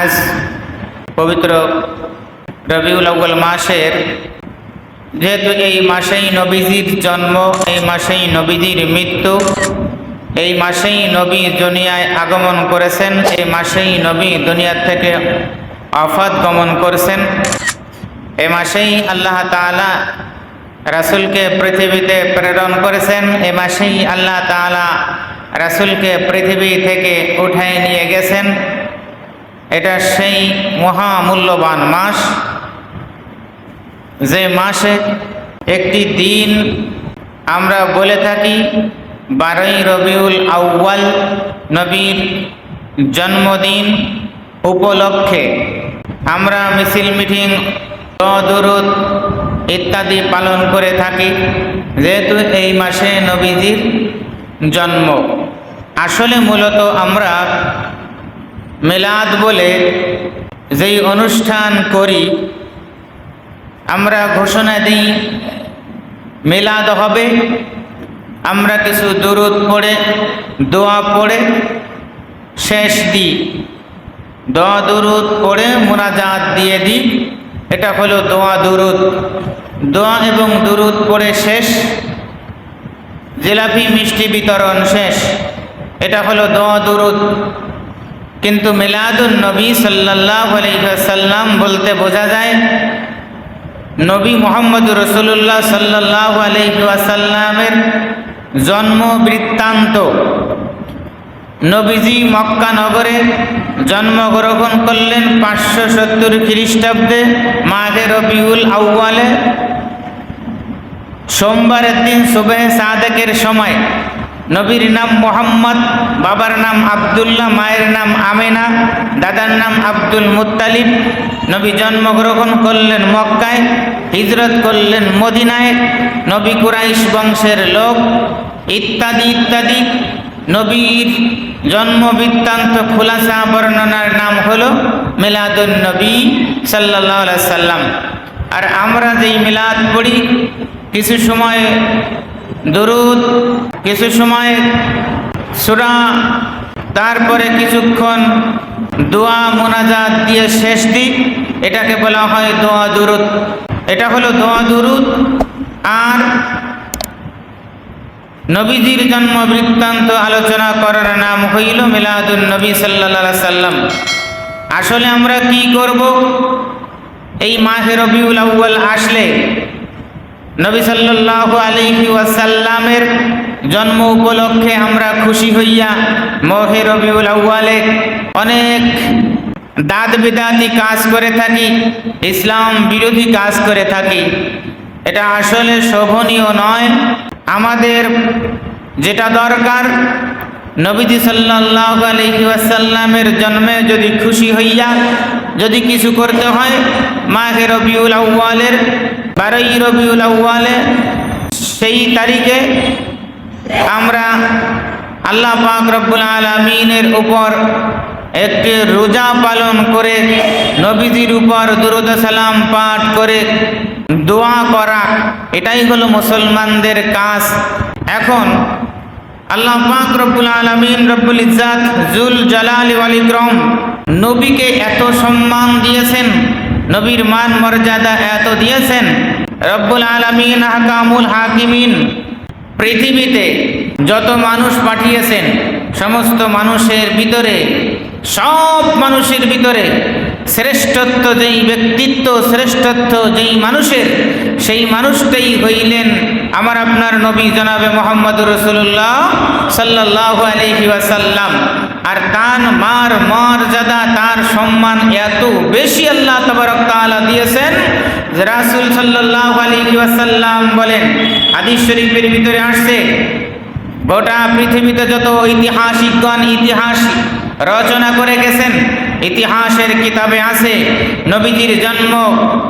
আজ পবিত্র রবিউল আউ্বাল মাসের, যেহেতু এই মাসেই নবীজির জন্ম, এই মাসেই নবীজির মৃত্যু, এই মাসেই নবী দুনিয়ায় আগমন করেছেন, এই মাসেই নবী দুনিয়ার থেকে আফাত গমন করেছেন। এ মাসেই আল্লাহ তাআলা রাসূলকে পৃথিবীতে প্রেরণ করেছেন, এ মাসেই আল্লাহ তাআলা রাসূলকে পৃথিবী থেকে উঠায় নিয়ে গেছেন। এটা সেই মহামূল্যবান মাস। যে মাসে একটি দিন আমরা বলে থাকি, বারোই রবিউল আউ্বাল নবীর জন্মদিন উপলক্ষে। আমরা মিছিল, মিটিং দরুদ ইত্যাদি পালন করে থাকি, যেহেতু এই মাসে নবীজির জন্ম। আসলে মূলত আমরা মিলাদ বলে যেই অনুষ্ঠান করি, আমরা ঘোষণা দিই, মেলাদ হবে, আমরা কিছু দরুদ পড়ে, দোয়া পড়ে, শেষ দিই। দোয়া দুরুদ পড়ে, মোনাজাত দিয়ে দিই, এটা হলো দোয়া দুরুদ। দোয়া এবং দুরুদ পড়ে শেষ, জিলাপি মিষ্টি বিতরণ শেষ, এটা হলো দোয়া দুরুদ। কিন্তু মিলাদুল নবী সাল্লাহ আলহাসাল্লাম বলতে বোঝা যায়, নবী মোহাম্মদ রসুল্লাহ সাল্লাহ আলহিসাল্লামের জন্ম বৃত্তান্ত। নবীজি মক্কা নগরে জন্মগ্রহণ করলেন পাঁচশো সত্তর খ্রিস্টাব্দে মাঘে রবিউল আউ্বালে সোমবারের দিন সুবেহ সাদেকের সময় নবীর নাম মোহাম্মদ, বাবার নাম আবদুল্লাহ, মায়ের নাম আমেনা, দাদার নাম আব্দুল মুত্তালিব। নবী জন্মগ্রহণ করলেন মক্কায়, হিজরত করলেন মদিনায়। নবী কুরাইশ বংশের লোক, ইত্যাদি ইত্যাদি। নবীর জন্ম বৃত্তান্ত খুলাসা বর্ণনার নাম হলো মিলাদুল নবী সাল্লাহ সাল্লাম। আর আমরা যেই মিলাদ পড়ি, কিছু সময় দরুদ, কিছু সময় সুরা, তারপরে কিছুক্ষণ দোয়া, মোনাজাত দিয়ে শেষ দিক, এটাকে বলা হয় দোয়া দুরুদ। এটা হলো দোয়া দুরুদ। আর নবীজির জন্ম বৃত্তান্ত আলোচনা করার নাম হইল মিলাদুল নবী সাল্লা সাল্লাম। আসলে আমরা কি করব? এই মাহে রবিউল আউ্বাল আসলে নবী সাল্লাহ আলহি ওয়াসাল্লামের জন্ম উপলক্ষে আমরা খুশি হইয়া মহে রবিউল আউ্বালে অনেক দাঁত বেদাতি কাজ করে থাকি, ইসলাম বিরোধী কাজ করে থাকি। এটা আসলে শোভনীয় নয়। আমাদের যেটা দরকার, নবীজি সাল্লাহ আলহি ওয়াসাল্লামের জন্মে যদি খুশি হইয়া যদি কিছু করতে হয় মাঘে রবিউল আউ্বালের বারোই রবিউল আউ্বালে সেই তারিখে আমরা আল্লাহ পাক রব্বুল আলমিনের উপর একটি রোজা পালন করে নবীজির উপর দুরুদ সালাম পাঠ করে দোয়া করা, এটাই হলো মুসলমানদের কাজ। এখন আল্লাহ পাক রব্বুল আলমিন রব্বুল ইজাত জুল জালাল আলিক্রম নবীকে এত সম্মান দিয়েছেন নবীর মান মর্যাদা এত দিয়েছেন। রব্বুল আলমিন হাকামুল হাকিমিন, পৃথিবীতে যত মানুষ পাঠিয়েছেন, সমস্ত মানুষের ভিতরে, সব মানুষের ভিতরে, শ্রেষ্ঠত্ব যেই ব্যক্তিত্ব, শ্রেষ্ঠত্ব যেই মানুষের, সেই মানুষটাই হইলেন আমার আপনার নবী জনাবে মোহাম্মদ রসুল্লাহ সাল্লাহ আলহি ওয়াসাল্লাম। আর তান মার মর্যাদা তার সম্মান এত বেশি আল্লাহ তবরক তাআলা দিয়েছেন রাসূল সাল্লাল্লাহু আলাইহি ওয়াসাল্লাম বলেন, হাদিস শরীফের ভিতরে আসছে, গোটা পৃথিবীতে যত ঐতিহাসিকগণ, ইতিহাস রচনা করে গেছেন, ইতিহাসের কিতাবে আছে, নবীজির জন্ম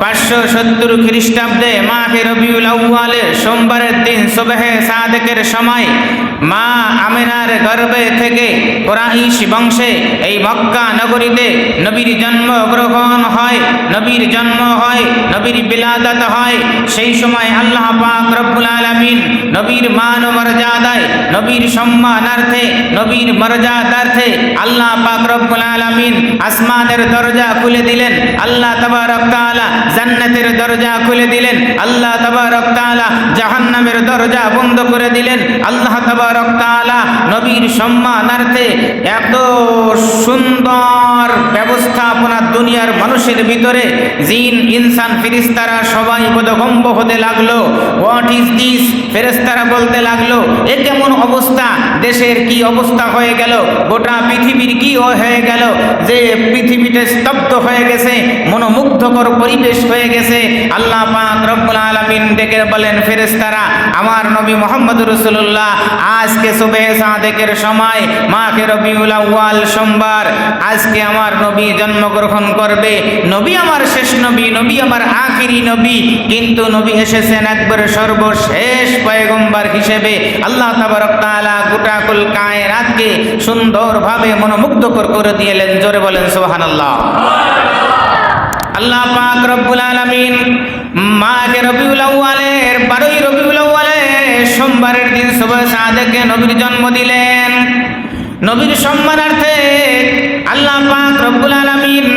পাঁচশো সত্তর খ্রিস্টাব্দে মাহে রবিউল আউ্বালের সোমবারের দিন সুবেহে সাদেকের সময় মা আমিনার গর্ভে থেকে কোরাইশ বংশে এই মক্কা নগরীতে নবীর জন্ম গ্রহণ হয়, নবীর জন্ম হয়, নবীর বিলাদত হয়। সেই সময় আল্লাহ পাক রব্বুল আলামিন নবীর মান মর্যাদায়, নবীর সম্মানার্থে, নবীর মর্যাদার্থে আল্লাহ পাক রব্বুল আলামিন আসমানের দরজা খুলে দিলেন। আল্লাহ তাবারক তাআলা জান্নাতের দরজা খুলে দিলেন। আল্লাহ তাবারক তাআলা জাহান্নামের দরজা বন্ধ করে দিলেন। আল্লাহ তাবারক তাআলা নবীর সম্মানার্থে এত সুন্দর ব্যবস্থাপনা দুনিয়ার মানুষের ভিতরে জিন, ইনসান, ফেরেশতারা সবাই বোধগম্ব হতে লাগল। হোয়াট ইজ দিস ফেরেশতারা বলতে লাগল, এ কেমন অবস্থা? দেশের কি অবস্থা হয়ে গেল? গোটা পৃথিবীর কি হয়ে গেল? যে পৃথিবীতে স্তব্ধ হয়ে গেছে, মনোমুগ্ধকর পরিবেশ হয়ে গেছে, আল্লাহ পাক রব্বুল আলামিন ডেকে বলেন, ফেরেশতারা, আমার নবী মোহাম্মদ রসুল্লাহ আজকে সুবে সাদেকের সময় মাকে রবিউল আউয়াল সোমবার। আজকে আমার নবী জন্মগ্রহণ করবে। নবী আমার শেষ নবী নবী আমার আখিরি নবী। কিন্তু নবী এসেছেন একবারে সর্বশেষ পয়গম্বর হিসেবে। আল্লাহ তাবারক তাআলা গোটা কুল কায়নাতকে সুন্দরভাবে মনোমুগ্ধকর করে দিয়েলেন। জোরে বলেন, সুবহানাল্লাহ। আল্লাহ পাক রব্বুল আলামিন মাকে রবিউল আউয়ালের বারোই রবিউল সোমবারের দিন সবাই সাদেকে নবীর জন্ম দিলেন। নবীর সম্মানার্থে আল্লাহ পাক রব্বুল আলামিন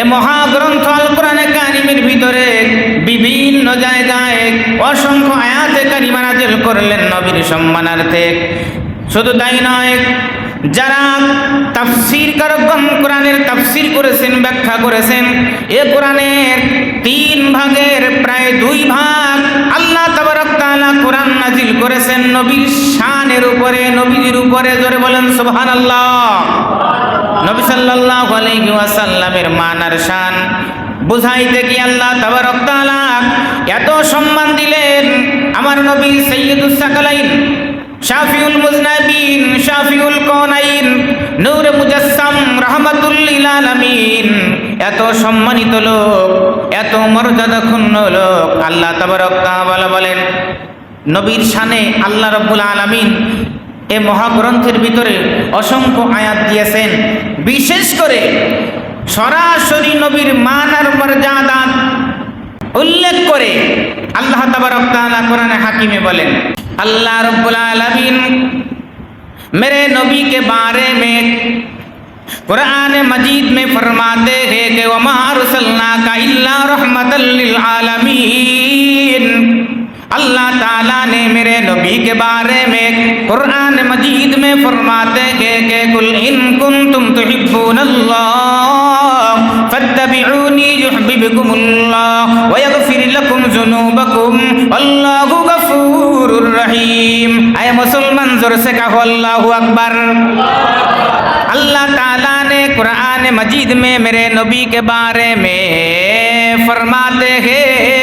এ মহাগ্রন্থ আল কোরআনে কারিমের ভিতরে বিভিন্ন জায়গায় অসংখ্য আয়াতে কারিমা নাজিল করলেন নবীর সম্মানার্থে। শুধু তাই নয় যারা তাফসির কারকগণ কোরআনের তাফসির করেছেন, ব্যাখ্যা করেছেন, এ কোরআনের তিন ভাগের প্রায় দুই ভাগ আল্লাহ তাবারক তাআলা কোরআন নাজিল করেছেন। নবীর শানের উপরে নবীর উপরে, জোরে বলেন সুবহানাল্লাহ। নবী সাল্লাল্লাহু আলাইহি ওয়াসাল্লামের মান আর শান। বুঝাইতে কি আল্লাহ তাবারক এত সম্মান দিলেন, আমার নবী সাইয়্যিদুস সাকালাইন। শাফিউল মুজনাবিন, শাফিউল কওনাইন নূর মুজাসসাম রাহমাতুল্লিল আলামিন এত সম্মানিত লোক, এত মর্যাদাক্ষুণ্ণ লোক, আল্লাহ তাবারক তাআলা বলেন, নবীর শানে আল্লাহ রাব্বুল আলামিন এ মহাগ্রন্থের ভিতরে অসংখ্য আয়াত দিয়েছেন। বিশেষ করে সরাসরি নবীর মান আর মর্যাদা উল্লেখ করে আল্লাহ তাবারক তাআলা কোরআনে হাকিমে বলেন अल्लाह आलमीन, मेरे नबी के बारे में कुरान मजीद में फरमाते हैं कि वमा अरसलना का इल्ला रहमतल आलमीन। अल्लाह ताला ने मेरे नबी के बारे में कुरान मजीद में फरमाते हैं कि कुल इन कुंतुम तुहिब्बूनल्लाह। فاتبعوني يحببكم الله ويغفر لكم ذنوبكم والله غفور رحيم اي مسلمان زور سے کہو اللہ اکبر اللہ تعالی نے قران مجید میں میرے نبی کے بارے میں فرماتے ہیں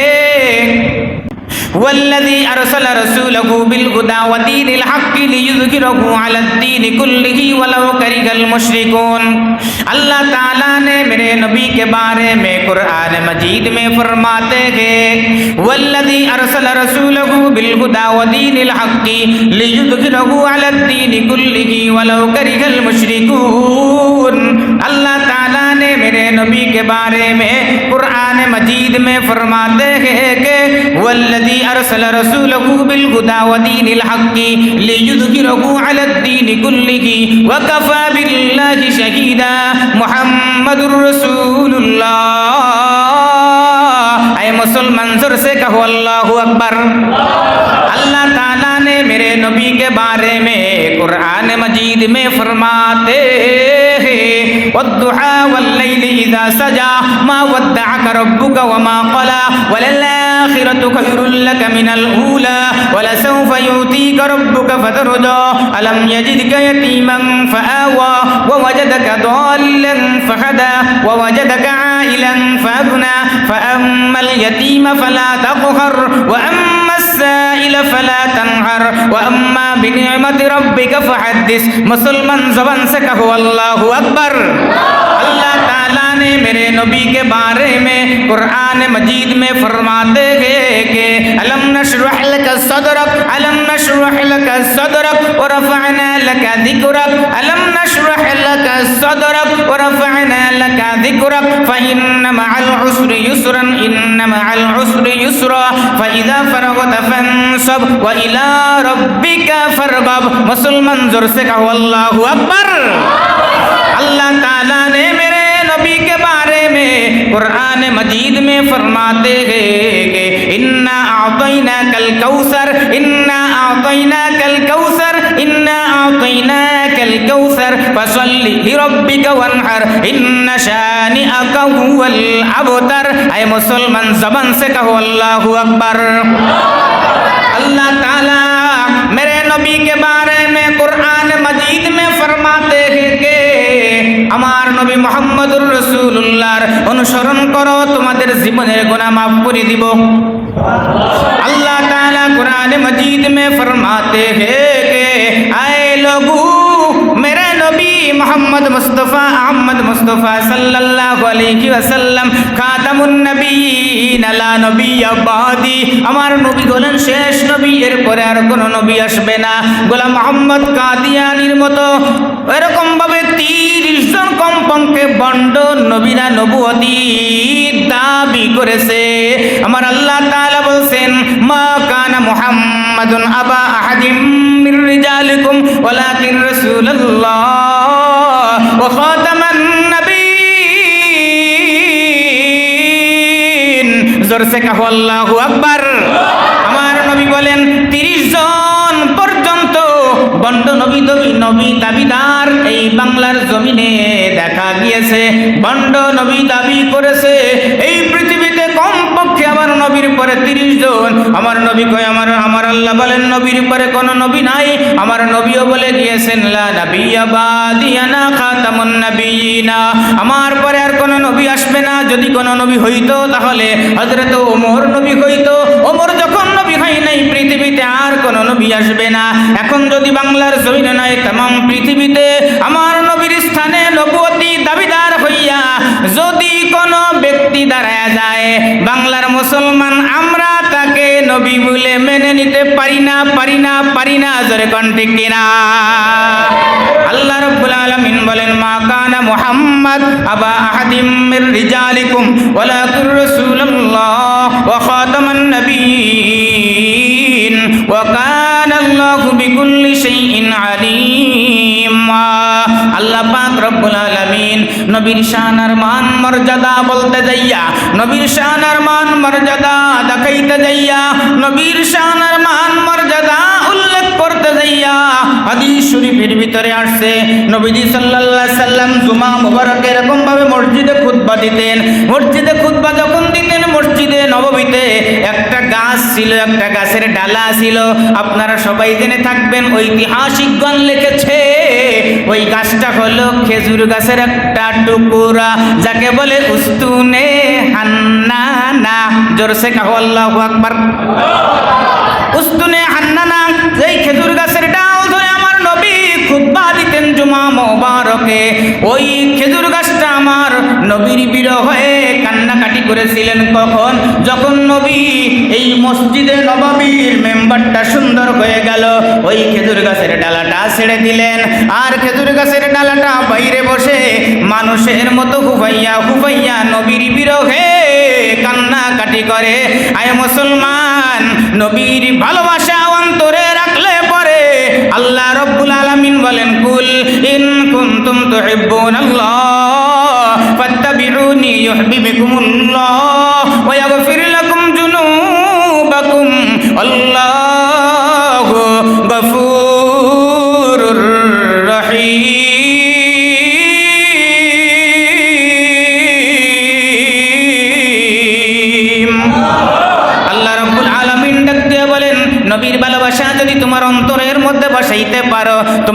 والذي أرسل رسوله بالهدى ودين الحق ليظهره على الدين كله ولو كره المشركون اللہ تعالیٰ نے میرے نبی کے بارے میں قرآن مجید میں فرماتے ہیں والذي أرسل رسوله بالهدى ودين الحق ليظهره على الدين كله ولو كره المشركون اللہ میرے نبی کے بارے میں قرآن مجید میں فرماتے ہیں کہ والذی ارسل رسوله بالهدى ودین الحق ليظهره علی الدین كله وكفى بالله شهيدا محمد رسول اللہ اے مسلمان، زر سے کہو اللہ اکبر۔ اللہ تعالیٰ نے میرے نبی کے بارے میں कुरान मजीद में फरमाते हैं والضحى والليل إذا سجى ما ودعك ربك وما قلى وللآخرة خير لك من الأولى ولسوف يؤتيك ربك فترضى ألم يجدك يتيما فآوى ووجدك ضالا فهدى ووجدك عائلا فأغنى فأما اليتيم فلا تقهر وأما الليل فلا تنهر وأما بنعمة ربك فحدث مسلمان زبان سكه والله أكبر الله अल्लाह ताला ने मेरे नबी के बारे में कुरान मजीद में फरमाते हैं कि अलम नशरह लक सदरक अलम नशरह लक सदरक व ورفعنا لك ذكرك ألم نشرح لك صدرك ورفعنا لك ذكرك فإن مع العسر يسرا إن مع العسر يسرا فإذا فرغت فانصب وإلى ربك فارغب मुसलमान जोर से कहो अल्लाह अकबर अल्लाह कुरान मजीद में फरमाते हैं कि इन्ना आतैना कल कौसर इन्ना आतैना कल कौसर इन्ना आतैना कल कौसर फसल्ली लिरब्बिक वनहर इन्न शानिअक हुवल अबतर ऐ मुसलमान जबान से कहो अल्लाह अकबर अल्लाह আমার নবী মোহাম্মদুর রসুল্লাহর অনুসরণ করো, তোমাদের জীবনের গোনা মাফ করে দিব। আল্লাহ তাআলা কোরআন মজিদ মে ফরমাতে হে কে, আয়ে লগু নবী মোহাম্মদ মুস্তফা আহমদ মুস্তফা সাল্লাহ আলাইহি ওয়াসাল্লাম, খাতামুন আলা নবী আবাদি আমার নবী হলেন শেষ নবী, এরপরে আর কোনো নবী আসবে না। গোলাম মোহাম্মদ কাদিয়ানির মতো এরকম ভাবে তিরিশ জন কমপক্ষে বন্ড নবীরা নবুয়তি দাবি করেছে। আমার আল্লাহ তাআলা বলছেন, মা কানা মুহাম্মাদুন আবা আহাদিম মির রিজালিকুম ওয়ালাকিন রাসূলুল্লাহ। জোরসে কাহু আকবার। আমার নবী বলেন, তিরিশ জন পর্যন্ত বন্ড নবী নবী নবী দাবিদার এই বাংলার জমিনে দেখা গিয়েছে। বন্ড নবী দাবি করেছে, এই নবীর পরে তিরিশ জন। আমার নবী কয়, আমার আমার আল্লাহ বলেন, নবীর পরে কোনো নবী নাই। আমার নবীও বলে গিয়েছেন আমার পরে আর কোনো নবী আসবে না। যদি কোনো নবী হইতো তাহলে হযরত ওমর নবী হইতো। ওমর যখন নবী হয় নাই, পৃথিবীতে আর কোনো নবী আসবে না। এখন যদি বাংলার জমিনে নয় তাম পৃথিবীতে আমার দাঁড়ায় যায়। বাংলার মুসলমান, আমরা তাকে নবী বলে মেনে নিতে পারি না পারি না পারি না, জোরে কণ্ঠে কিনা? আল্লাহ রাব্বুল আলামিন বলেন, মা কানা মুহাম্মদ আবা আহাদিম মির রিজালিকুম ওয়ালাকির রাসূলুল্লাহ, ওয়া খাতামান নবিয়্যিন, ওয়া কানা আল্লাহু বিকুল্লি শাইইন আলিমা। আল্লাহ পাক রব্বুল আলামিন নবীর শান মান মর্যাদা বলতে যাইয়া, নবীর শান মান মর্যাদা দেখাইতে যাইয়া, নবীর শান মান মর্যাদা করতে যাইয়া ভিতরে আসছে, নবীজি সাল্লাম জুমা মসজিদে খুতবা দিতেন। মসজিদে যখন দিতেন, মসজিদে একটা গাছ ছিল, একটা গাছের ডালা ছিল। আপনারা সবাই জেনে থাকবেন, ঐতিহাসিকগণ লিখেছে ওই গাছটা হলো খেজুর গাছের একটা টুকুরা, যাকে বলে উস্তুনে হান্নানা। জোরসে কাহু, আল্লাহু আকবার। উস্তুনে হান্নানা, যেই খেজুর গাছের ডাল ধরে আমার নবী খুতবা দিতেন জুমা মোবারকে, ওই খেজুর গাছটা আমার নবীর বিরহ হয়ে কান্নাকাটি করেছিলেন কখন? যখন নবী এই মসজিদে নবাবীর মেম্বারটা সুন্দর হয়ে গেল, ওই খেজুর গাছের ডালাটা ছেড়ে দিলেন। আর খেজুর গাছের ডালাটা বাইরে বসে মানুষের মতো হুফাইয়া হুফাইয়া নবীর বিরহে কান্নাকাটি করে। আয় মুসলমান, নবীর ভালোবাসা অন্তরে রাখলে পরে আল্লাহ রব্বুল আলামিন বলেন, কুল ইন কুনতুম তুহিব্বুনাল্লাহ। ফাত্তাবিউনি ইউহিব্বুকুমুল্লাহ ওয়া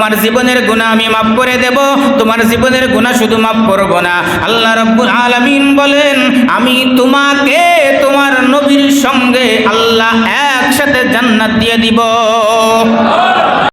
তোমার জীবনের গুণা আমি মাফ করে দেব, তোমার জীবনের গুণা শুধু মাফ করব না। আল্লাহ রাব্বুল আলামিন বলেন, আমি তোমাকে, তোমার নবীর সঙ্গে আল্লাহ একসাথে জান্নাত দিয়ে দিব।